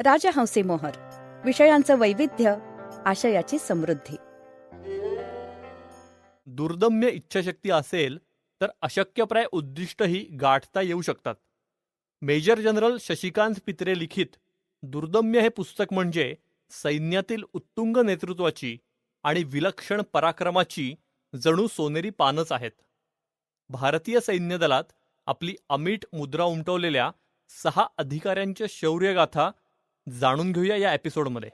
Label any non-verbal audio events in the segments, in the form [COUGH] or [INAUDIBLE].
राजहंसी मोहर विषयांचं वैविध्य आशयाची समृद्धी. दुर्दम्य इच्छाशक्ती असेल तर अशक्यप्राय उद्दिष्टही गाठता येऊ शकतात. मेजर जनरल शशिकांत पित्रे लिखित दुर्दम्य हे पुस्तक म्हणजे सैन्यातील उत्तुंग नेतृत्वाची आणि विलक्षण पराक्रमाची जणू सोनेरी पानच आहेत. भारतीय सैन्य दलात आपली अमीट मुद्रा उमटवलेल्या सहा अधिकाऱ्यांच्या शौर्यगाथा जाणून घेऊया या एपिसोडमध्ये.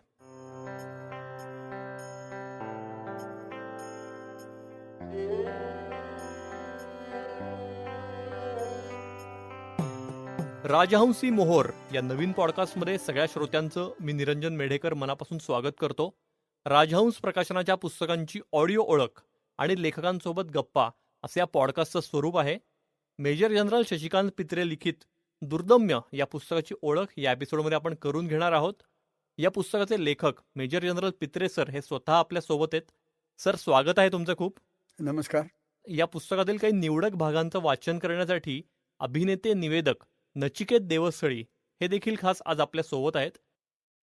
राजहंसी मोहोर या नवीन पॉडकास्टमध्ये सगळ्या श्रोत्यांचं मी निरंजन मेढेकर मनापासून स्वागत करतो. राजहंस प्रकाशनाच्या पुस्तकांची ऑडिओ ओळख आणि लेखकांसोबत गप्पा असे या पॉडकास्टचं स्वरूप आहे. मेजर जनरल शशिकांत पित्रे लिखित दुर्दम्य या पुस्तकाची ओळख या एपिसोडमध्ये आपण करून घेणार आहोत. या पुस्तकाचे लेखक मेजर जनरल पित्रे सर हे स्वतः आपल्यासोबत आहेत. सर स्वागत आहे तुमचं खूप. नमस्कार. या पुस्तकातील काही निवडक भागांचं वाचन करण्यासाठी अभिनेते निवेदक नचिकेत देवस्थळी हे देखील खास आज आपल्यासोबत आहेत.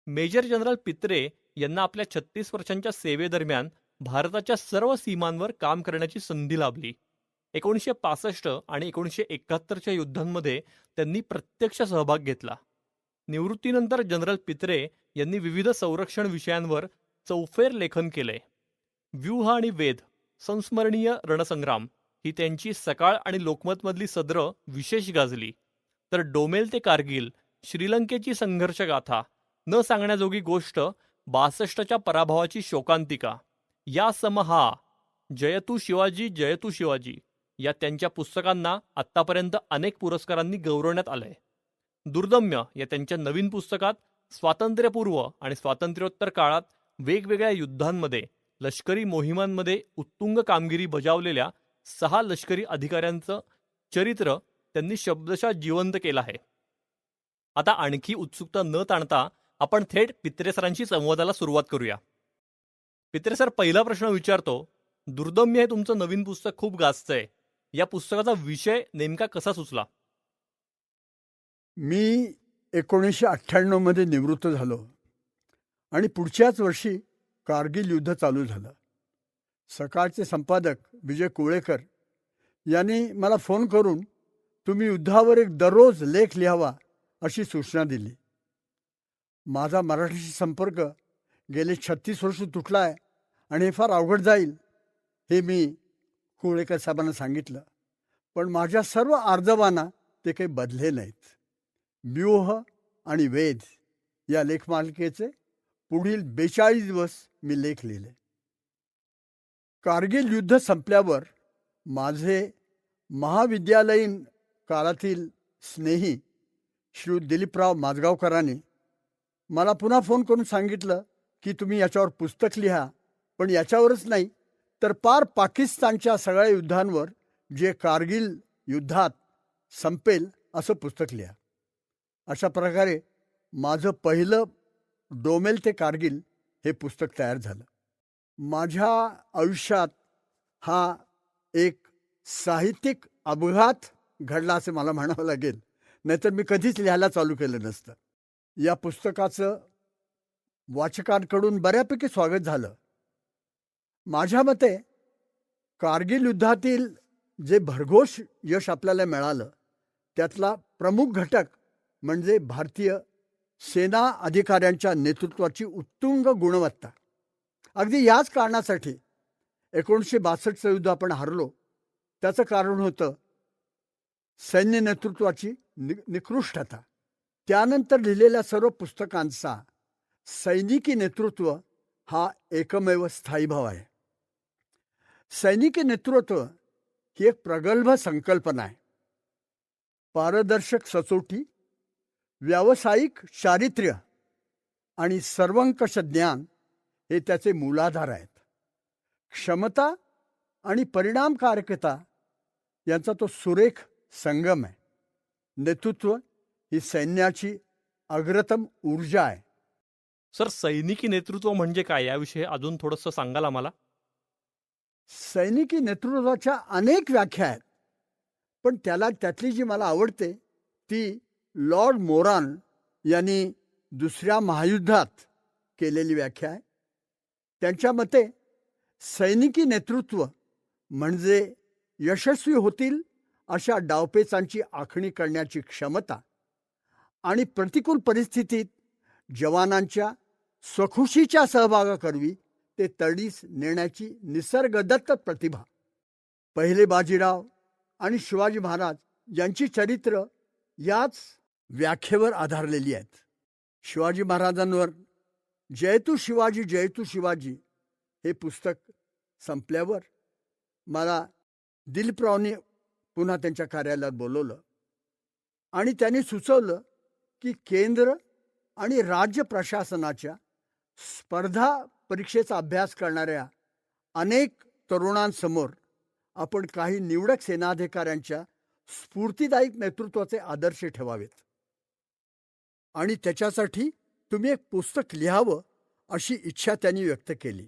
मेजर जनरल पित्रे यांना आपल्या छत्तीस वर्षांच्या सेवेदरम्यान भारताच्या सर्व सीमांवर काम करण्याची संधी लाभली. एकोणीसशे पासष्ट आणि एकोणीसशे एकाहत्तरच्या युद्धांमध्ये त्यांनी प्रत्यक्ष सहभाग घेतला. निवृत्तीनंतर जनरल पित्रे यांनी विविध संरक्षण विषयांवर चौफेर लेखन केले. व्यूह आणि वेध संस्मरणीय रणसंग्राम ही त्यांची सकाळ आणि लोकमतमधली सद्र विशेष गाजली. तर डोमेल ते कारगिल श्रीलंकेची संघर्षगाथा न सांगण्याजोगी गोष्ट बासष्टच्या पराभवाची शोकांतिका. या समहा जयतू शिवाजी जयतू शिवाजी. या त्यांच्या पुस्तकांना आत्तापर्यंत अनेक पुरस्कारांनी गौरवण्यात आलंय. दुर्दम्य या त्यांच्या नवीन पुस्तकात स्वातंत्र्यपूर्व आणि स्वातंत्र्योत्तर काळात वेगवेगळ्या युद्धांमध्ये लष्करी मोहिमांमध्ये उत्तुंग कामगिरी बजावलेल्या सहा लष्करी अधिकाऱ्यांचं चरित्र त्यांनी शब्दशः जिवंत केलं आहे. आता आणखी उत्सुकता न ताणता आपण थेट पित्रेसरांशी संवादाला सुरुवात करूया. पित्रेसर पहिला प्रश्न विचारतो दुर्दम्य हे तुमचं नवीन पुस्तक खूप गाजतंय. या पुस्तकाचा विषय नेमका कसा सुचला? मी एकोणीसशे अठ्ठ्याण्णवमध्ये निवृत्त झालो आणि पुढच्याच वर्षी कारगिल युद्ध चालू झालं. सकाळचे संपादक विजय कुळेकर यांनी मला फोन करून तुम्ही युद्धावर एक दररोज लेख लिहावा अशी सूचना दिली. माझा मराठीशी संपर्क गेले छत्तीस वर्ष तुटला आहे आणि हे फार अवघड जाईल हे मी कुवळेकर साहेबांना सांगितलं पण माझ्या सर्व आर्जवांना ते काही बदले नाहीत. व्यूह आणि वेद या लेखमालिकेचे पुढील बेचाळीस दिवस मी लेख लिहिले. कारगिल युद्ध संपल्यावर माझे महाविद्यालयीन काळातील स्नेही श्री दिलीपराव माझगावकरांनी मला पुन्हा फोन करून सांगितलं की तुम्ही याच्यावर पुस्तक लिहा पण याच्यावरच नाही तर पार पाकिस्तानच्या सगळ्या युद्धांवर जे कारगिल युद्धात संपेल असं पुस्तक लिहा. अशा प्रकारे माझं पहिलं डोमेल ते कारगिल हे पुस्तक तयार झालं. माझ्या आयुष्यात हा एक साहित्यिक अपघात घडला असे मला म्हणावं लागेल. नाहीतर मी कधीच लिहायला चालू केलं नसतं. या पुस्तकाचं वाचकांकडून बऱ्यापैकी स्वागत झालं. माझ्या मते कारगिल युद्धातील जे भरघोष यश आपल्याला मिळालं त्यातला प्रमुख घटक म्हणजे भारतीय सेना अधिकाऱ्यांच्या नेतृत्वाची उत्तुंग गुणवत्ता. अगदी याच कारणासाठी एकोणीसशे बासष्टचं युद्ध आपण हरलो. त्याचं कारण होतं सैन्य नेतृत्वाची नि निकृष्टता. त्यानंतर लिहिलेल्या सर्व पुस्तकांचा सैनिकी नेतृत्व हा एकमेव स्थायीभाव आहे. सैनिकी नेतृत्व ही एक प्रगल्भ संकल्पना आहे. पारदर्शक सचोटी व्यावसायिक चारित्र्य आणि सर्वंकष ज्ञान हे त्याचे मूलाधार आहेत. क्षमता आणि परिणामकारकता यांचा तो सुरेख संगम आहे. नेतृत्व ही सैन्याची अग्रतम ऊर्जा आहे. सर सैनिकी नेतृत्व म्हणजे काय? याविषयी अजून थोडंसं सांगाल आम्हाला? सैनिकी नेतृत्वाच्या अनेक व्याख्या आहेत. पण त्याला त्यातली जी मला आवडते ती लॉर्ड मोरान यांनी दुसऱ्या महायुद्धात केलेली व्याख्या आहे. त्यांच्या मते सैनिकी नेतृत्व म्हणजे यशस्वी होतील अशा डावपेचांची आखणी करण्याची क्षमता आणि प्रतिकूल परिस्थितीत जवानांच्या स्वखुशीच्या सहभागाकरवी ते तडीस नेण्याची निसर्गदत्त प्रतिभा. पहिले बाजीराव आणि शिवाजी महाराज यांची चरित्र याच व्याख्येवर आधारलेली आहेत. शिवाजी महाराजांवर जयतू शिवाजी जयतू शिवाजी हे पुस्तक संपल्यावर मला दिलप्रावने पुन्हा त्यांच्या कार्यालयात बोलवलं आणि त्यांनी सुचवलं की केंद्र आणि राज्य प्रशासनाच्या स्पर्धा परीक्षेचा अभ्यास करणाऱ्या अनेक तरुणांसमोर आपण काही निवडक सेनाधिकाऱ्यांच्या स्फूर्तीदायक नेतृत्वाचे आदर्श ठेवावेत. आणि त्याच्यासाठी तुम्ही एक पुस्तक लिहावं अशी इच्छा त्यांनी व्यक्त केली.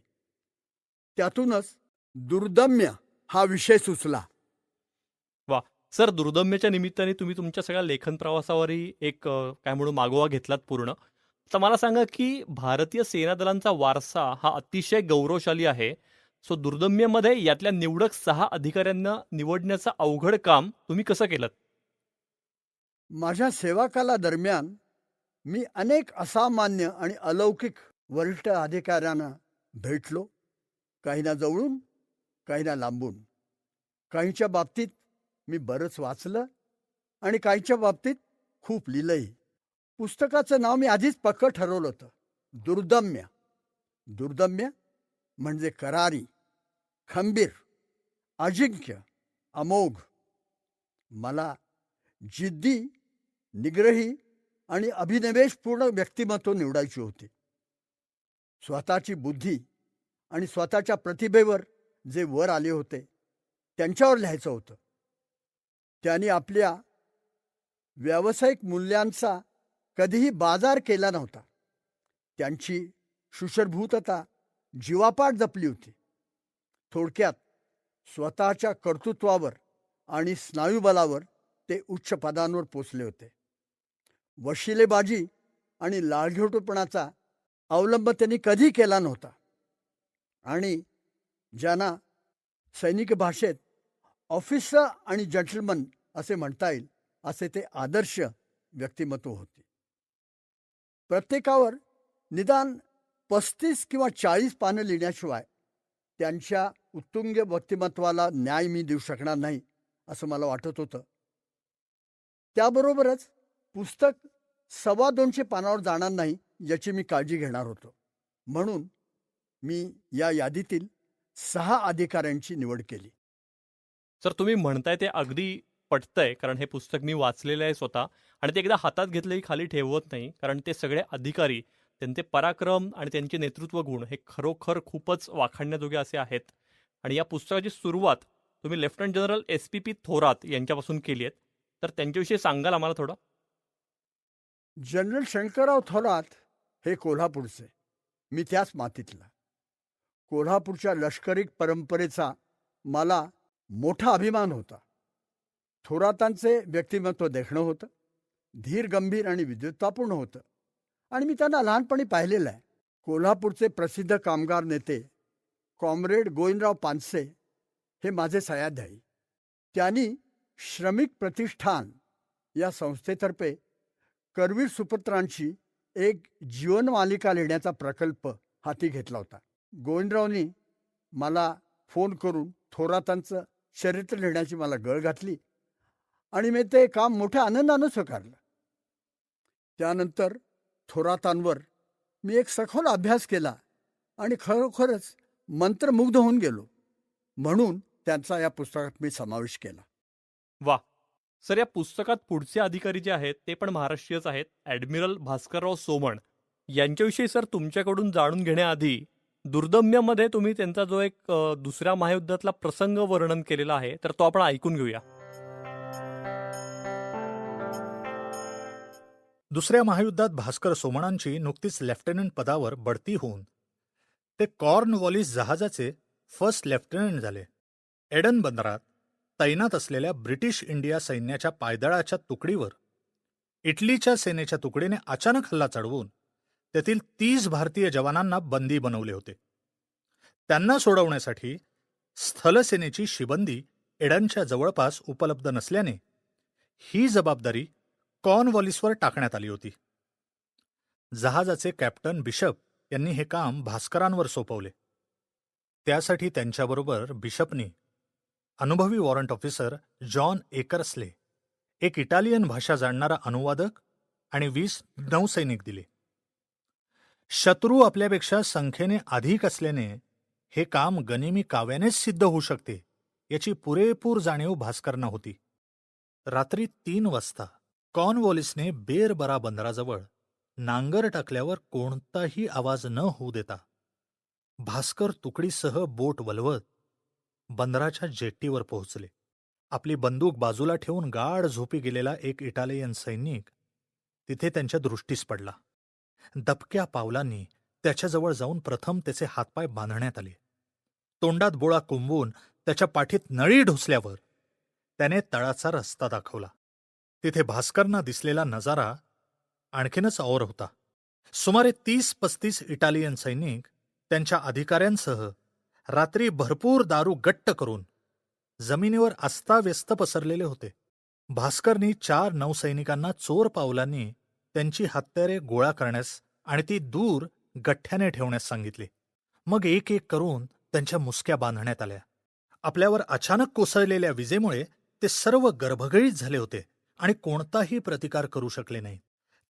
त्यातूनच दुर्दम्य हा विषय सुचला. वा सर दुर्दम्यच्या निमित्ताने तुम्ही तुमच्या सगळ्या लेखन प्रवासावरही एक काय म्हणून मागोवा घेतलात पूर्ण. तर मला सांगा की भारतीय सेना दलांचा वारसा हा अतिशय गौरवशाली आहे. सो दुर्दम्यमध्ये यातल्या निवडक सहा अधिकाऱ्यांना निवडण्याचं अवघड काम तुम्ही कसं केलं माझ्या सेवाकाला दरम्यान मी अनेक असामान्य आणि अलौकिक वरिष्ठ अधिकाऱ्यांना भेटलो काहींना जवळून काहींना लांबून. काहींच्या बाबतीत मी बरंच वाचलं आणि काहींच्या बाबतीत खूप लिहिलंही पुस्तकाचं नाव मी आधीच पक्क ठरवलं होतं. दुर्दम्य. दुर्दम्य म्हणजे करारी खंबीर अजिंक्य अमोघ. मला जिद्दी निग्रही आणि अभिनिवेशपूर्ण व्यक्तिमत्व निवडायची होती. स्वतःची बुद्धी आणि स्वतःच्या प्रतिभेवर जे वर आले होते त्यांच्यावर लिहायचं होतं. त्यांनी आपल्या व्यावसायिक मूल्यांचा कधीही बाजार केला नव्हता. त्यांची शुशरभूतता जीवापाट जपली होती. थोडक्यात स्वतःच्या कर्तृत्वावर आणि स्नायुबलावर ते उच्च पदांवर पोचले होते. वशिलेबाजी आणि लाळघेटूपणाचा अवलंब त्यांनी कधी केला नव्हता. आणि ज्यांना सैनिक भाषेत ऑफिसर आणि जंटलमन असे म्हणता येईल असे ते आदर्श व्यक्तिमत्व होते. प्रत्येकावर निदान पस्तीस किंवा चाळीस पानं लिहिण्याशिवाय त्यांच्या उत्तुंग व्यक्तिमत्वाला न्याय मी देऊ शकणार नाही असं मला वाटत होतं. त्याबरोबरच पुस्तक सव्वा दोनशे पानावर जाणार नाही याची मी काळजी घेणार होतो. म्हणून मी या यादीतील सहा अधिकाऱ्यांची निवड केली. सर तुम्ही म्हणताय ते अगदी पटतंय कारण हे पुस्तक मी वाचलेलं आहे स्वतः. आणि ते एकदा हातात घेतलंही खाली ठेवत नाही कारण ते सगळे अधिकारी त्यांचे पराक्रम आणि त्यांचे नेतृत्व गुण हे खरोखर खूपच वाखाणण्याजोगे असे आहेत. आणि या पुस्तकाची सुरुवात तुम्ही lieutenant general S P P Thorat यांच्यापासून केली आहेत तर त्यांच्याविषयी सांगाल आम्हाला थोडं? जनरल शंकरराव थोरात हे कोल्हापूरचे. मी त्याच मातीतला. कोल्हापूरच्या लष्करी परंपरेचा मला मोठा अभिमान होता. थोरातांचे व्यक्तिमत्व देखणं होतं. धीर गंभीर आणि विद्युत्तापूर्ण होतं. आणि मी त्यांना लहानपणी पाहिलेलं आहे. कोल्हापूरचे प्रसिद्ध कामगार नेते कॉम्रेड गोविंदराव पानसे हे माझे सयाध्यायी त्यांनी श्रमिक प्रतिष्ठान या संस्थेतर्फे करवीर सुपुत्रांची एक जीवनमालिका लिहिण्याचा प्रकल्प हाती घेतला होता. गोविंदरावनी मला फोन करून थोरातांचं चरित्र लिहिण्याची मला गळ घातली. आणि मी ते काम मोठ्या आनंदानं स्वीकारलं. त्यानंतर थोरातांवर मी एक सखोल अभ्यास केला आणि खरोखरच मंत्रमुग्ध होऊन गेलो म्हणून त्यांचा या पुस्तकात मी समावेश केला. वा! सर या पुस्तकात पुढचे अधिकारी जे आहेत ते पण महाराष्ट्रीयच आहेत. ॲडमिरल भास्करराव सोमण. यांच्याविषयी सर तुमच्याकडून जाणून घेण्याआधी दुर्दम्यमध्ये तुम्ही त्यांचा जो एक दुसऱ्या महायुद्धातला प्रसंग वर्णन केलेला आहे तर तो आपण ऐकून घेऊया. दुसऱ्या महायुद्धात भास्कर सोमणांची नुकतीच लेफ्टनंट पदावर बढती होऊन ते कॉर्नवॉलिस जहाजाचे फर्स्ट लेफ्टनंट झाले. एडन बंदरात तैनात असलेल्या ब्रिटिश इंडिया सैन्याच्या पायदळाच्या तुकडीवर इटलीच्या सेनेच्या तुकडीने अचानक हल्ला चढवून तेथील तीस भारतीय जवानांना बंदी बनवले होते. त्यांना सोडवण्यासाठी स्थलसेनेची शिबंदी एडनच्या जवळपास उपलब्ध नसल्याने ही जबाबदारी कॉर्नवॉलिसवर टाकण्यात आली होती. जहाजाचे कॅप्टन बिशप यांनी हे काम भास्करांवर सोपवले. त्यासाठी त्यांच्याबरोबर बिशपनी अनुभवी वॉरंट ऑफिसर जॉन एकर्सले एक इटालियन भाषा जाणणारा अनुवादक आणि वीस नौसैनिक दिले. शत्रू आपल्यापेक्षा संख्येने अधिक असल्याने हे काम गनिमी काव्यानेच सिद्ध होऊ शकते याची पुरेपूर जाणीव भास्करना होती. रात्री तीन वाजता कॉर्नवॉलिसने बेरबरा बंदराजवळ नांगर टाकल्यावर कोणताही आवाज न होऊ देता भास्कर तुकडीसह बोट वलवत बंदराच्या जेट्टीवर पोहोचले. आपली बंदूक बाजूला ठेवून गाढ झोपी गेलेला एक इटालियन सैनिक तिथे त्यांच्या दृष्टीस पडला. दबक्या पावलांनी त्याच्याजवळ जाऊन प्रथम त्याचे हातपाय बांधण्यात आले. तोंडात बोळा कुंबून त्याच्या पाठीत नळी ढोसल्यावर त्याने तळाचा रस्ता दाखवला. तिथे भास्करना दिसलेला नजारा आणखीनच और होता. सुमारे तीस पस्तीस इटालियन सैनिक त्यांच्या अधिकाऱ्यांसह रात्री भरपूर दारू गट्ट करून जमिनीवर अस्ताव्यस्त पसरलेले होते. भास्करनी चार नौसैनिकांना चोर पावलांनी त्यांची हत्यारे गोळा करण्यास आणि ती दूर गठ्ठ्याने ठेवण्यास सांगितली. मग एक एक करून त्यांच्या मुसक्या बांधण्यात आल्या. आपल्यावर अचानक कोसळलेल्या विजेमुळे ते सर्व गर्भगळीत झाले होते. आणि कोणताही प्रतिकार करू शकले नाही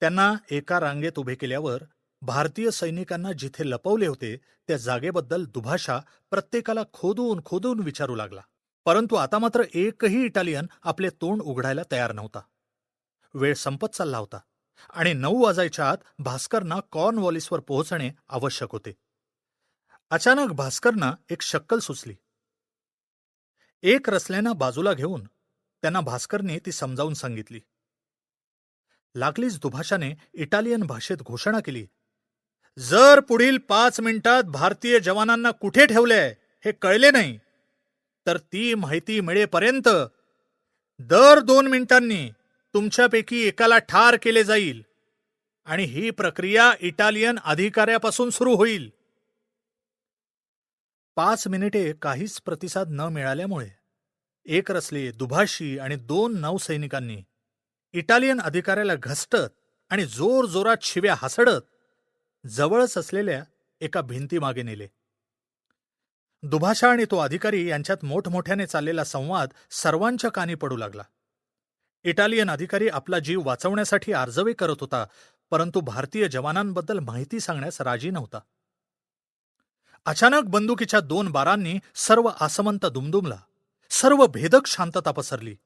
त्यांना एका रांगेत उभे केल्यावर भारतीय सैनिकांना जिथे लपवले होते त्या जागेबद्दल दुभाषा प्रत्येकाला खोदून खोदून विचारू लागला. परंतु आता मात्र एकही इटालियन आपले तोंड उघडायला तयार नव्हता. वेळ संपत चालला होता आणि नऊ वाजायच्या आत भास्करना कॉर्नवॉलिसवर पोहोचणे आवश्यक होते. अचानक भास्करना एक शक्कल सुचली. एक रसल्यानं बाजूला घेऊन त्यांना भास्करने ती समजावून सांगितली. लागलीच दुभाषाने इटालियन भाषेत घोषणा केली. जर पुढील पाच मिनिटात भारतीय जवानांना कुठे ठेवलेय हे कळले नाही तर ती माहिती मिळेपर्यंत दर दोन मिनिटांनी तुमच्यापैकी एकाला ठार केले जाईल आणि ही प्रक्रिया इटालियन अधिकाऱ्यापासून सुरू होईल. पाच मिनिटे काहीच प्रतिसाद न मिळाल्यामुळे एक रसले दुभाषी आणि दोन नौसैनिकांनी इटालियन अधिकाऱ्याला घसटत आणि जोर जोरात शिव्या हसडत जवळच असलेल्या एका भिंतीमागे नेले. दुभाषा आणि तो अधिकारी यांच्यात मोठमोठ्याने चाललेला संवाद सर्वांच्या कानी पडू लागला. इटालियन अधिकारी आपला जीव वाचवण्यासाठी आर्जवे करत होता परंतु भारतीय जवानांबद्दल माहिती सांगण्यास राजी नव्हता. अचानक बंदुकीच्या दोन बारांनी सर्व आसमंत दुमदुमला. सर्व भेदक शांतता पसरली.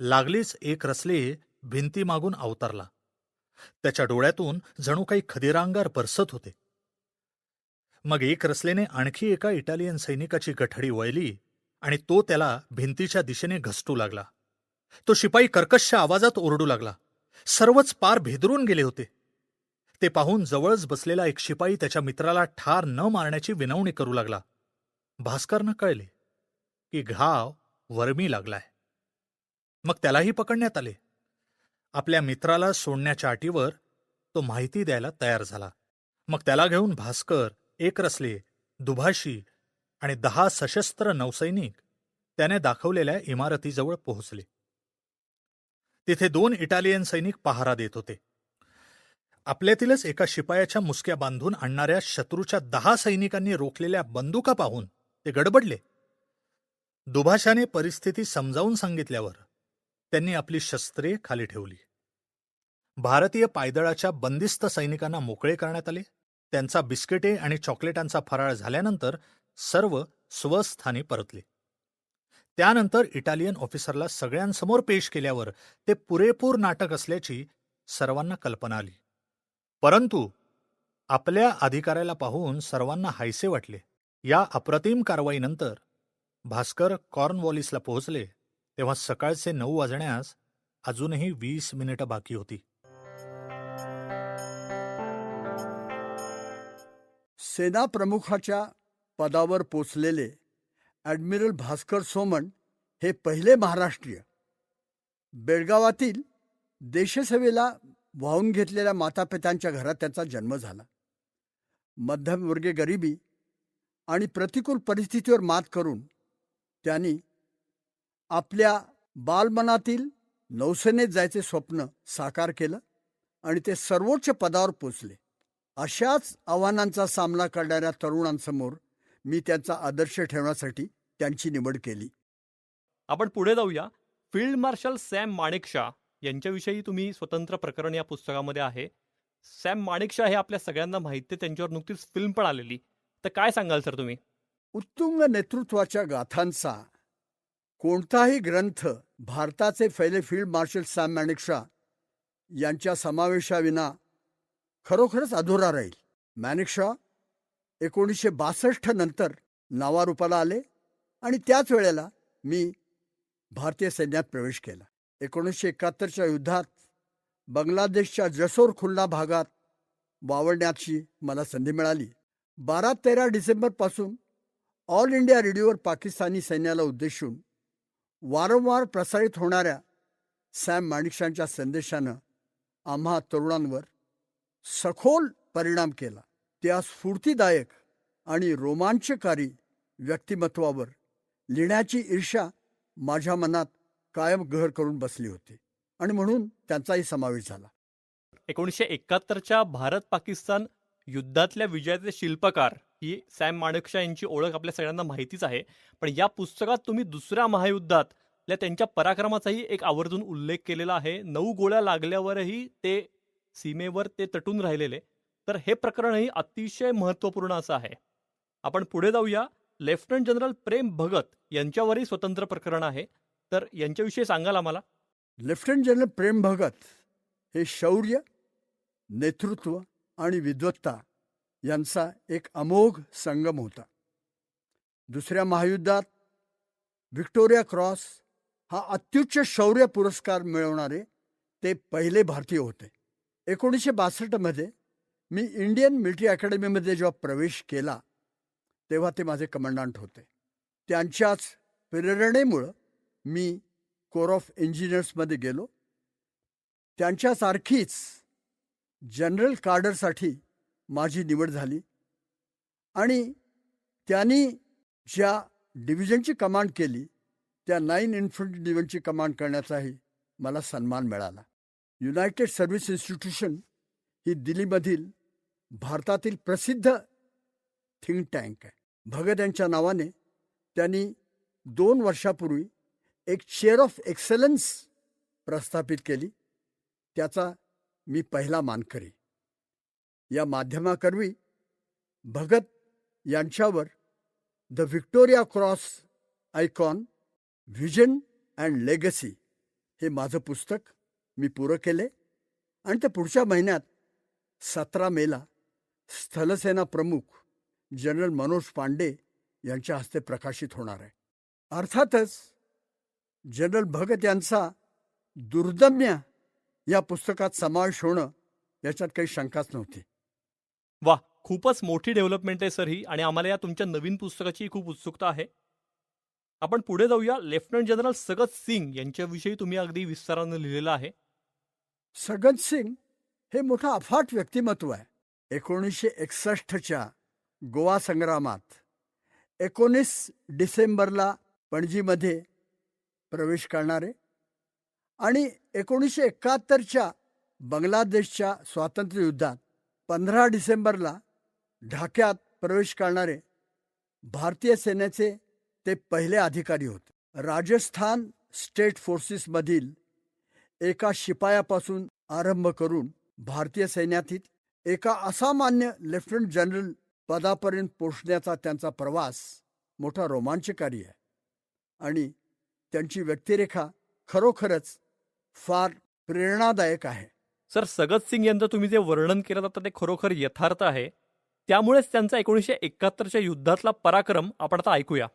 लागलीच एक रसले भिंतीमागून अवतरला. त्याच्या डोळ्यातून जणू काही खदिरांगार बरसत होते. मग एक रसलेने आणखी एका इटालियन सैनिकाची गठडी वळली आणि तो त्याला भिंतीच्या दिशेने घसटू लागला. तो शिपाई कर्कश आवाजात ओरडू लागला. सर्वच पार भेदरून गेले होते. ते पाहून जवळच बसलेला एक शिपाई त्याच्या मित्राला ठार न मारण्याची विनवणी करू लागला. भास्करनं कळले. की घाव वर्मी लागलाय. मग त्यालाही पकडण्यात आले. आपल्या मित्राला सोडण्याच्या अटीवर तो माहिती द्यायला तयार झाला. मग त्याला घेऊन भास्कर एक रसले दुभाषी आणि दहा सशस्त्र नौसैनिक त्याने दाखवलेल्या इमारतीजवळ पोहोचले. तिथे दोन इटालियन सैनिक पहारा देत होते. आपल्यातीलच एका शिपायाच्या मुसक्या बांधून आणणाऱ्या शत्रूच्या दहा सैनिकांनी रोखलेल्या बंदुका पाहून ते गडबडले. दुभाषाने परिस्थिती समजावून सांगितल्यावर त्यांनी आपली शस्त्रे खाली ठेवली. भारतीय पायदळाच्या बंदिस्त सैनिकांना मोकळे करण्यात आले. त्यांचा बिस्किटे आणि चॉकलेटांचा फराळ झाल्यानंतर सर्व स्वस्थानी परतले. त्यानंतर इटालियन ऑफिसरला सगळ्यांसमोर पेश केल्यावर ते पुरेपूर नाटक असल्याची सर्वांना कल्पना आली. परंतु आपल्या अधिकाऱ्याला पाहून सर्वांना हायसे वाटले. या अप्रतिम कारवाईनंतर भास्कर कॉर्नवॉलिसला पोहोचले तेव्हा सकाळचे नऊ वाजण्यास अजूनही वीस मिनिटं बाकी होती. सेना प्रमुखाच्या पदावर पोचलेले ॲडमिरल भास्कर सोमण हे पहिले महाराष्ट्रीय. बेळगावातील देशसेवेला वाहून घेतलेल्या मातापित्यांच्या घरात त्यांचा जन्म झाला. मध्यमवर्गीय गरिबी आणि प्रतिकूल परिस्थितीवर मात करून त्यांनी आपल्या बालमनातील नौसेनेत जायचे स्वप्न साकार केलं आणि ते सर्वोच्च पदावर पोचले. अशाच आव्हानांचा सामना करणाऱ्या तरुणांसमोर मी त्यांचा आदर्श ठेवण्यासाठी त्यांची निवड केली. आपण पुढे जाऊया. फील्ड मार्शल सॅम माणेकशा यांच्याविषयी तुम्ही स्वतंत्र प्रकरण या पुस्तकामध्ये आहे. सॅम माणेकशा हे आपल्या सगळ्यांना माहिती त्यांच्यावर नुकतीच फिल्म पण आलेली. तर काय सांगाल सर तुम्ही? उत्तुंग नेतृत्वाच्या गाथांचा. कोणताही ग्रंथ भारताचे पहिले फील्ड मार्शल सॅम मॅनिक्शा यांच्या समावेशाविना खरोखरच अधुरा राहील. मॅनिक्शा एकोणीसशे बासष्ट नंतर नावारूपाला आले आणि त्याच वेळेला मी भारतीय सैन्यात प्रवेश केला. एकोणीसशे एकाहत्तरच्या युद्धात बांगलादेशच्या जसोर खुल्ला भागात वावरण्याची मला संधी मिळाली. बारा तेरा डिसेंबरपासून ऑल इंडिया रेडिओवर पाकिस्तानी सैन्याला उद्देशून वारंवार प्रसारित होणाऱ्या सॅम माणिकशांच्या संदेशानं आम्हा तरुणांवर सखोल परिणाम केला. त्या स्फूर्तीदायक आणि रोमांचकारी व्यक्तिमत्वावर लिहिण्याची ईर्षा माझ्या मनात कायम घर करून बसली होती आणि म्हणून त्यांचाही समावेश झाला. एकोणीसशे एकाहत्तरच्या भारत पाकिस्तान युद्धातल्या विजयाचे शिल्पकार ही सॅम माणकशा यांची ओळख आपल्या सगळ्यांना माहितीच आहे. पण या पुस्तकात तुम्ही दुसऱ्या महायुद्धातल्या त्यांच्या पराक्रमाचाही एक आवर्जून उल्लेख केलेला आहे. नऊ गोळ्या लागल्यावरही ते सीमेवर ते तटून राहिलेले. तर हे प्रकरणही अतिशय महत्त्वपूर्ण असं आहे. आपण पुढे जाऊया. लेफ्टनंट जनरल प्रेम भगत यांच्यावरही स्वतंत्र प्रकरण आहे. तर यांच्याविषयी सांगाल आम्हाला? लेफ्टनंट जनरल प्रेम भगत हे शौर्य नेतृत्व आणि विद्वत्ता यांचा एक अमोघ संगम होता. दुसऱ्या महायुद्धात व्हिक्टोरिया क्रॉस हा अत्युच्च शौर्य पुरस्कार मिळवणारे ते पहिले भारतीय होते. एकोणीसशे बासष्टमध्ये मी इंडियन मिलिटरी अकॅडमीमध्ये जेव्हा प्रवेश केला तेव्हा ते माझे कमांडंट होते. त्यांच्याच प्रेरणेमुळं मी कोर ऑफ इंजिनियर्समध्ये गेलो. त्यांच्यासारखीच जनरल कार्डरसाठी माझी निवड झाली. आणि त्यांनी ज्या डिव्हिजनची कमांड केली त्या नाईन इन्फंट्री डिव्हिजनची कमांड करण्याचाही मला सन्मान मिळाला. युनायटेड सर्व्हिस इन्स्टिट्यूशन ही दिल्लीमधील भारतातील प्रसिद्ध थिंक टँक आहे. भगत यांच्या नावाने त्यांनी दोन वर्षापूर्वी एक चेअर ऑफ एक्सलन्स प्रस्थापित केली. त्याचा मी पहिला मानकरी. या माध्यमाकरवी भगत यांच्यावर the Victoria Cross icon vision and legacy हे माझं पुस्तक मी पुरं केले. आणि ते पुढच्या महिन्यात सतरा मेला स्थलसेना प्रमुख जनरल मनोज पांडे यांच्या हस्ते प्रकाशित होणार आहे. अर्थातच जनरल भगत यांचा दुर्दम्य या पुस्तकात समावेश होणं याच्यात काही शंकाच नव्हती. वा खूपच मोठी डेव्हलपमेंट आहे सर ही आणि आम्हाला या तुमच्या नवीन पुस्तकाची खूप उत्सुकता आहे. आपण पुढे जाऊया. लेफ्टनंट जनरल सगत सिंग यांच्याविषयी तुम्ही अगदी विस्तारानं लिहिलेलं आहे. सगत सिंग हे मोठं अफाट व्यक्तिमत्व आहे. एकोणीसशे एकसष्टच्या गोवा संग्रामात एकोणीस डिसेंबरला पणजीमध्ये प्रवेश करणारे आणि एकोणीसशे एकाहत्तरच्या बांगलादेशच्या स्वातंत्र्ययुद्धात पंधरा डिसेंबरला ढाक्यात प्रवेश करणारे भारतीय सेनेचे ते पहिले अधिकारी होते. राजस्थान स्टेट फोर्सेसमधील एका शिपायापासून आरंभ करून भारतीय सैन्यातील एका असामान्य लेफ्टनंट जनरल पदापर्यंत पोचण्याचा त्यांचा प्रवास मोठा रोमांचकारी आहे. आणि त्यांची व्यक्तिरेखा खरोखरच फार प्रेरणादायक आहे. सर सगतसिंग यांचं तुम्ही जे वर्णन केलं जातं ते खरोखर यथार्थ आहे. त्यामुळेच त्यांचा एकोणीसशे एकाहत्तरच्या युद्धातला पराक्रम आपण आता ऐकूया.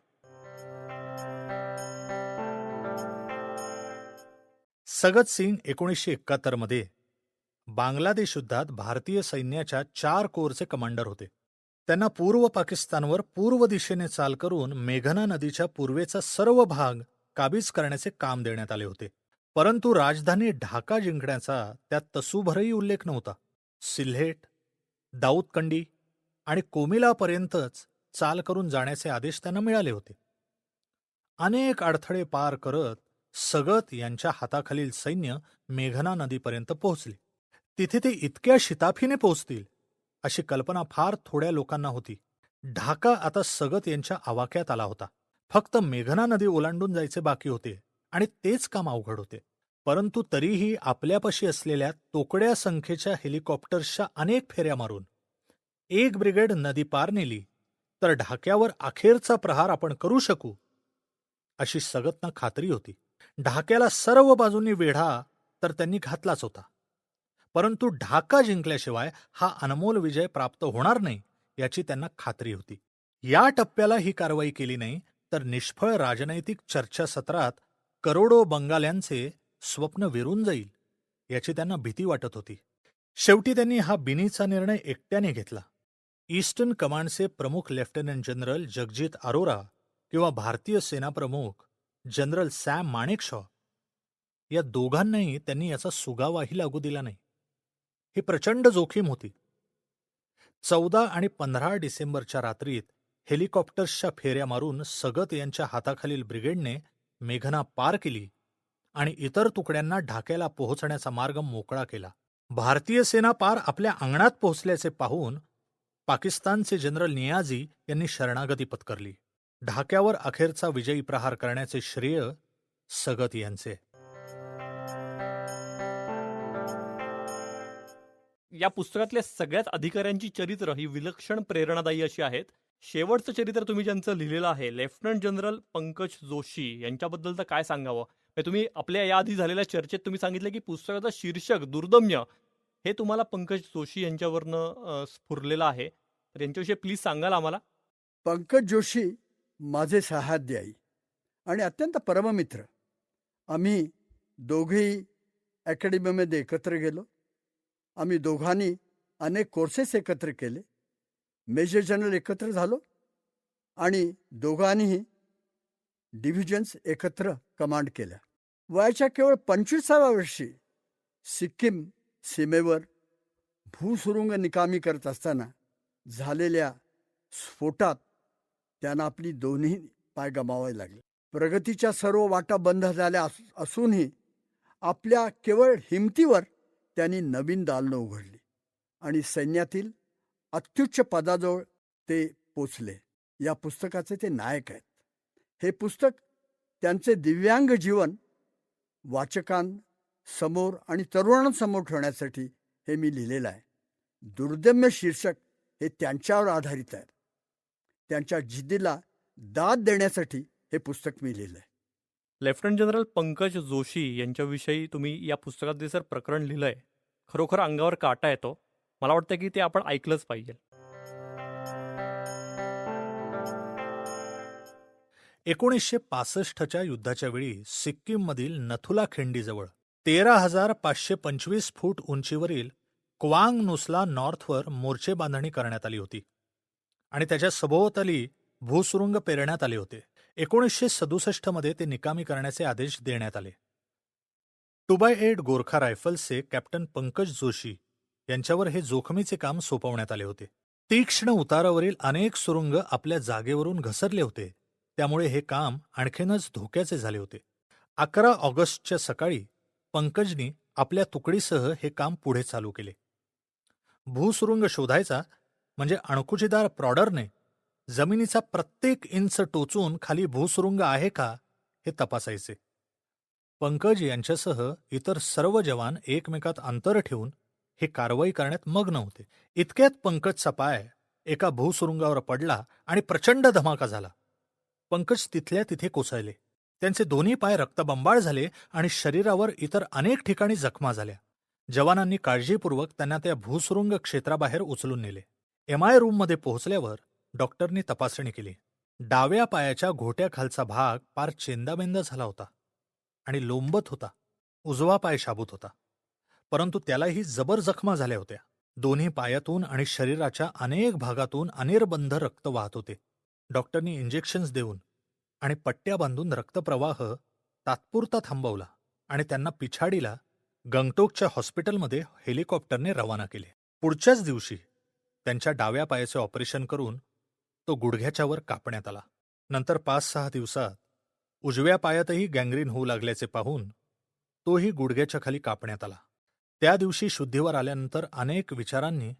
सगतसिंग एकोणीसशे एकाहत्तरमध्ये बांगलादेश युद्धात भारतीय सैन्याच्या चार कोरचे कमांडर होते. त्यांना पूर्व पाकिस्तानवर पूर्व दिशेने चाल करून मेघना नदीच्या पूर्वेचा सर्व भाग काबीज करण्याचे काम देण्यात आले होते. परंतु राजधानी ढाका जिंकण्याचा त्यात तसूभरही उल्लेख नव्हता. सिल्हेट दाऊदकंडी आणि कोमिलापर्यंतच चाल करून जाण्याचे आदेश त्यांना मिळाले होते. अनेक अडथळे पार करत सगत यांच्या हाताखालील सैन्य मेघना नदीपर्यंत पोहोचले. तिथे ते इतक्या शिताफीने पोहोचतील अशी कल्पना फार थोड्या लोकांना होती. ढाका आता सगत यांच्या आवाक्यात आला होता. फक्त मेघना नदी ओलांडून जायचे बाकी होते. आणि तेच काम अवघड होते. परंतु तरीही आपल्यापाशी असलेल्या तोकड्या संख्येच्या हेलिकॉप्टर्सच्या अनेक फेऱ्या मारून एक ब्रिगेड नदी पार नेली तर ढाक्यावर अखेरचा प्रहार आपण करू शकू अशी सगतना खात्री होती. ढाक्याला सर्व बाजूंनी वेढा तर त्यांनी घातलाच होता. परंतु ढाका जिंकल्याशिवाय हा अनमोल विजय प्राप्त होणार नाही याची त्यांना खात्री होती. या टप्प्याला ही कारवाई केली नाही तर निष्फळ राजनैतिक चर्चासत्रात करोडो बंगाल्यांचे स्वप्न विरून जाईल याची त्यांना भीती वाटत होती. शेवटी त्यांनी हा बिनीचा निर्णय एकट्याने घेतला. ईस्टर्न कमांडचे प्रमुख लेफ्टनंट जनरल जगजित अरोरा किंवा भारतीय सेनाप्रमुख जनरल सॅम माणेकशॉ या दोघांनाही त्यांनी याचा सुगावाही लागू दिला नाही. ही प्रचंड जोखीम होती. चौदा आणि पंधरा डिसेंबरच्या रात्रीत हेलिकॉप्टर्सच्या फेऱ्या मारून सगत यांच्या हाताखालील ब्रिगेडने मेघना पार केली आणि इतर तुकड्यांना ढाक्याला पोहोचण्याचा मार्ग मोकळा केला. भारतीय सेना पार आपल्या अंगणात पोहोचल्याचे पाहून पाकिस्तानचे जनरल नियाझी यांनी शरणागती पत्करली. ढाक्यावर अखेरचा विजयी प्रहार करण्याचे श्रेय सगत यांचे. या पुस्तकातल्या सगळ्याच अधिकाऱ्यांची चरित्र ही विलक्षण प्रेरणादायी अशी आहेत. शेवटचं चरित्र तुम्ही ज्यांचं लिहिलेलं आहे लेफ्टनंट जनरल पंकज जोशी यांच्याबद्दल तर काय सांगावं? म्हणजे तुम्ही आपल्या याआधी झालेल्या चर्चेत तुम्ही सांगितलं की पुस्तकाचं शीर्षक दुर्दम्य हे तुम्हाला पंकज जोशी यांच्यावरनं अ, स्फुरलेलं आहे. तर यांच्याविषयी प्लीज सांगाल आम्हाला? पंकज जोशी माझे सहाध्यायी आणि अत्यंत परममित्र. आम्ही दोघेही अकॅडमीमध्ये एकत्र गेलो. आम्ही दोघांनी अनेक कोर्सेस एकत्र केले. मेजर जनरल एकत्र झालो आणि दोघांनीही डिव्हिजन्स एकत्र कमांड केल्या. वयाच्या केवळ पंचवीसाव्या वर्षी सिक्कीम सीमेवर भूसुरुंग निकामी करत असताना झालेल्या स्फोटात त्यांना आपली दोन्ही पाय गमावावे लागले. प्रगतीच्या सर्व वाटा बंद झाल्या असूनही आपल्या केवळ हिमतीवर त्यांनी नवीन दालनं उघडली आणि सैन्यातील अत्युच्च पदाजवळ ते पोचले. या पुस्तकाचे ते नायक आहेत. हे पुस्तक त्यांचे दिव्यांग जीवन वाचकांसमोर आणि तरुणांसमोर ठेवण्यासाठी हे मी लिहिलेलं आहे. दुर्दम्य शीर्षक हे त्यांच्यावर आधारित आहे त्यांच्या जिद्दीला दाद देण्यासाठी हे पुस्तक मी लिहिलं आहे. लेफ्टनंट जनरल पंकज जोशी यांच्याविषयी तुम्ही या पुस्तकात जे सर प्रकरण लिहिलंय खरोखर अंगावर काटा येतो? मला वाटतं की ते आपण ऐकलंच पाहिजे. एकोणीसशे पासष्टच्या युद्धाच्या वेळी सिक्कीममधील नथुला खिंडीजवळ तेरा हजार पाचशे पंचवीस फूट उंचीवरील क्वांग नुसला नॉर्थवर मोर्चे बांधणी करण्यात आली होती आणि त्याच्या सभोवताली भूसुरुंग पेरण्यात आले होते. एकोणीसशे सदुसष्टमध्ये ते निकामी करण्याचे आदेश देण्यात आले. टू बाय एट गोरखा रायफल्सचे कॅप्टन पंकज जोशी यांच्यावर हे जोखमीचे काम सोपवण्यात आले होते. तीक्ष्ण उतारावरील अनेक सुरुंग आपल्या जागेवरून घसरले होते. त्यामुळे हे काम आणखीनच धोक्याचे झाले होते. अकरा ऑगस्टच्या सकाळी पंकजनी आपल्या तुकडीसह हे काम पुढे चालू केले. भूसुरुंग शोधायचा म्हणजे अणकुचीदार प्रॉडरने जमिनीचा प्रत्येक इंच टोचून खाली भूसुरुंग आहे का हे तपासायचे. पंकज यांच्यासह इतर सर्व जवान एकमेकात अंतर ठेवून हे कारवाई करण्यात मग्न होते. इतक्यात पंकजचा पाय एका भूसुरुंगावर पडला आणि प्रचंड धमाका झाला. पंकज तिथल्या तिथे कोसळले. त्यांचे दोन्ही पाय रक्तबंबाळ झाले आणि शरीरावर इतर अनेक ठिकाणी जखमा झाल्या. जवानांनी काळजीपूर्वक त्यांना त्या भूसुरुंग क्षेत्राबाहेर उचलून नेले. एम आय रूममध्ये पोहोचल्यावर डॉक्टरनी तपासणी केली. डाव्या पायाच्या घोट्याखालचा भाग पार चेंदाबेंदा झाला होता आणि लोंबत होता. उजवा पाय शाबूत होता. परंतु त्यालाही जबर जखमा झाल्या होत्या. दोन्ही पायातून आणि शरीराच्या अनेक भागातून अनिर्बंध रक्त वाहत होते. डॉक्टरनी इंजेक्शन्स देऊन आणि पट्ट्या बांधून रक्तप्रवाह तात्पुरता थांबवला आणि त्यांना पिछाडीला गंगटोकच्या हॉस्पिटलमध्ये हेलिकॉप्टरने रवाना केले. पुढच्याच दिवशी त्यांच्या डाव्या पायाचे ऑपरेशन करून तो गुडघ्याच्या वर कापण्यात आला. नंतर पाच सहा दिवसात उजव्या पायातही गँग्रीन होऊ लागल्याचे पाहून तोही गुडघ्याच्या खाली कापण्यात आला. त्या दिवशी शुद्धीवर आल्यानंतर अनेक विचारांनी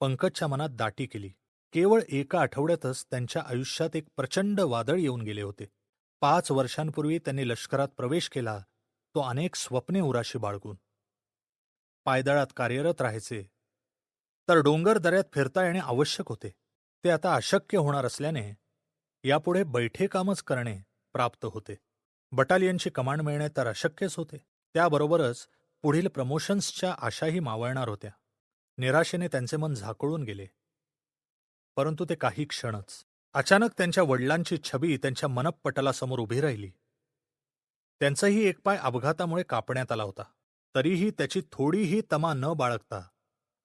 पंकजच्या मनात दाटी केली. केवळ एका आठवड्यातच त्यांच्या आयुष्यात एक प्रचंड वादळ येऊन गेले होते. पाच वर्षांपूर्वी त्यांनी लष्करात प्रवेश केला तो अनेक स्वप्ने उराशी बाळगून. पायदळात कार्यरत राहायचे. तर डोंगर दऱ्यात फिरता येणे आवश्यक होते. ते आता अशक्य होणार असल्याने यापुढे बैठे कामच करणे प्राप्त होते. बटालियनची कमांड मिळणे तर अशक्यच होते. त्याबरोबरच पुढील प्रमोशन्सच्या आशाही मावळणार होत्या. निराशेने त्यांचे मन झाकळून गेले. परंतु ते काही क्षणच. अचानक त्यांच्या वडिलांची छबी त्यांच्या मनपटलासमोर उभी राहिली. त्यांचाही एक पाय अपघातामुळे कापण्यात आला होता. तरीही त्याची थोडीही तमा न बाळगता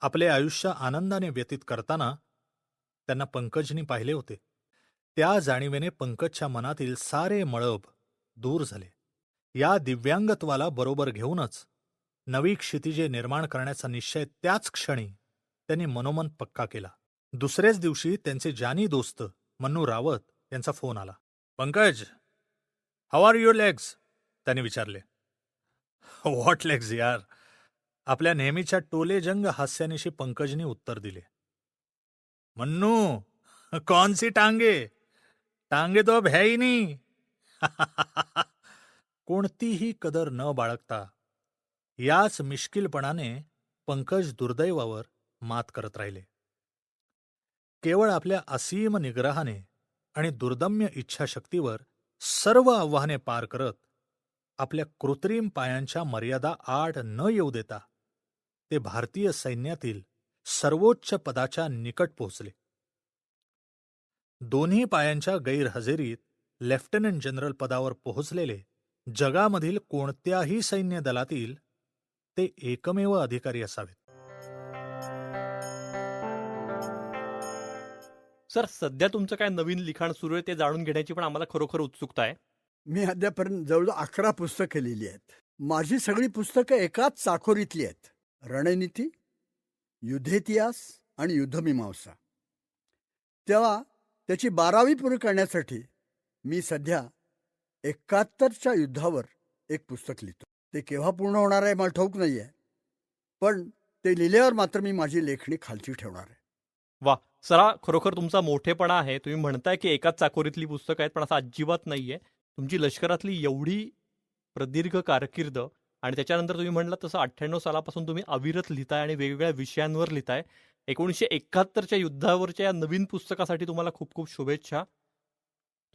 आपले आयुष्य आनंदाने व्यतीत करताना त्यांना पंकजनी पाहिले होते. त्या जाणीवेने पंकजच्या मनातील सारे मळब दूर झाले. या दिव्यांगत्वाला बरोबर घेऊनच नवी क्षितिजे निर्माण करण्याचा निश्चय त्याच क्षणी त्यांनी मनोमन पक्का केला. दुसऱ्याच दिवशी त्यांचे जानी दोस्त मन्नू रावत यांचा फोन आला. Pankaj how are your legs त्यांनी विचारले. व्हॉट लेग्स यार? आपल्या नेहमीच्या टोलेजंग हास्यानिशी पंकजनी उत्तर दिले. मन्नू कौन सी टांगे? टांगे तो अब है ही नहीं. [LAUGHS] कोणतीही कदर न बाळगता याच मिश्किलपणाने पंकज दुर्दैवावर मात करत राहिले. केवळ आपल्या असीम निग्रहाने आणि दुर्दम्य इच्छाशक्तीवर सर्व आव्हाने पार करत आपल्या कृत्रिम पायांच्या मर्यादा आड न येऊ देता ते भारतीय सैन्यातील सर्वोच्च पदाच्या निकट पोहोचले. दोन्ही पायांच्या गैरहजेरीत लेफ्टनंट जनरल पदावर पोहोचलेले जगामधील कोणत्याही सैन्य दलातील ते एकमेव अधिकारी असावेत. सर सध्या तुमचं काय नवीन लिखाण सुरू आहे ते जाणून घेण्याची पण आम्हाला खरोखर उत्सुकता आहे? मी अद्यापर्यंत जवळजवळ अकरा पुस्तकं लिहिली आहेत. माझी सगळी पुस्तकं एकाच चाकोरीतली आहेत. रणनीती युद्धेतिहास आणि युद्धमीमांसा. तेव्हा त्याची बारावी पूर्ण करण्यासाठी मी सध्या एकाहत्तरच्या युद्धावर एक पुस्तक लिहितो. ते केव्हा पूर्ण होणार आहे मला ठाऊक नाही आहे पण ते लिहिल्यावर मात्र मी माझी लेखणी खालची ठेवणार आहे. वा सरा खरोखर तुमचा मोठेपणा आहे. तुम्ही म्हणताय की एकाच चाकोरीतली पुस्तकं आहेत पण असं अजिबात नाहीये. तुमची लष्करातली एवढी प्रदीर्घ कारकीर्द आणि त्याच्यानंतर तुम्ही म्हणलं तसं अठ्ठ्याण्णव सालापासून तुम्ही अविरत लिहिताय आणि वेगवेगळ्या विषयांवर लिहिताय. एकोणीसशे एकाहत्तरच्या युद्धावरच्या या नवीन पुस्तकासाठी तुम्हाला खूप खूप शुभेच्छा.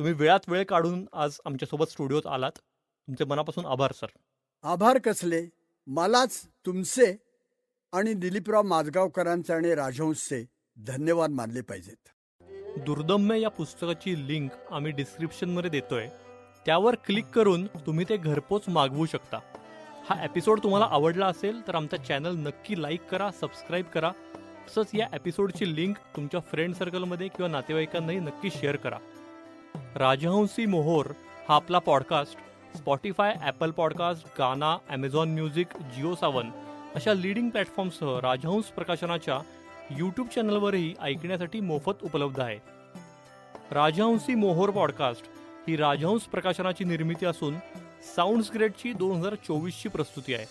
तुम्ही वेळात वेळ काढून आज आमच्यासोबत स्टुडिओत आलात. तुमचे मनापासून आभार सर. आभार कसले? मलाच तुमचे आणि दिलीपराव माजगावकरांचे आणि राजहंसचे धन्यवाद मानले पाहिजेत. दुर्दम्य या पुस्तकाची लिंक आम्ही डिस्क्रिप्शनमध्ये देतोय. त्यावर क्लिक करून तुम्ही ते घरपोच मागवू शकता. हा एपिसोड तुम्हाला आवडला असेल तर आमचा चॅनल नक्की लाईक करा सबस्क्राईब करा. तसंच या एपिसोडची लिंक तुमच्या फ्रेंड सर्कलमध्ये किंवा नातेवाईकांनाही नक्की शेअर करा. राजहंसी मोहोर हा आपला podcast Spotify Apple podcast Gaana Amazon music Jio Saavn अशा लिडिंग प्लॅटफॉर्मसह राजहंस प्रकाशनाच्या यूट्यूब चॅनलवरही ऐकण्यासाठी मोफत उपलब्ध आहे. राजहंसी मोहोर पॉडकास्ट ही राजहंस प्रकाशनाची निर्मिती असून साऊंड्स ग्रेडची दोन हजार चोवीसची प्रस्तुती आहे.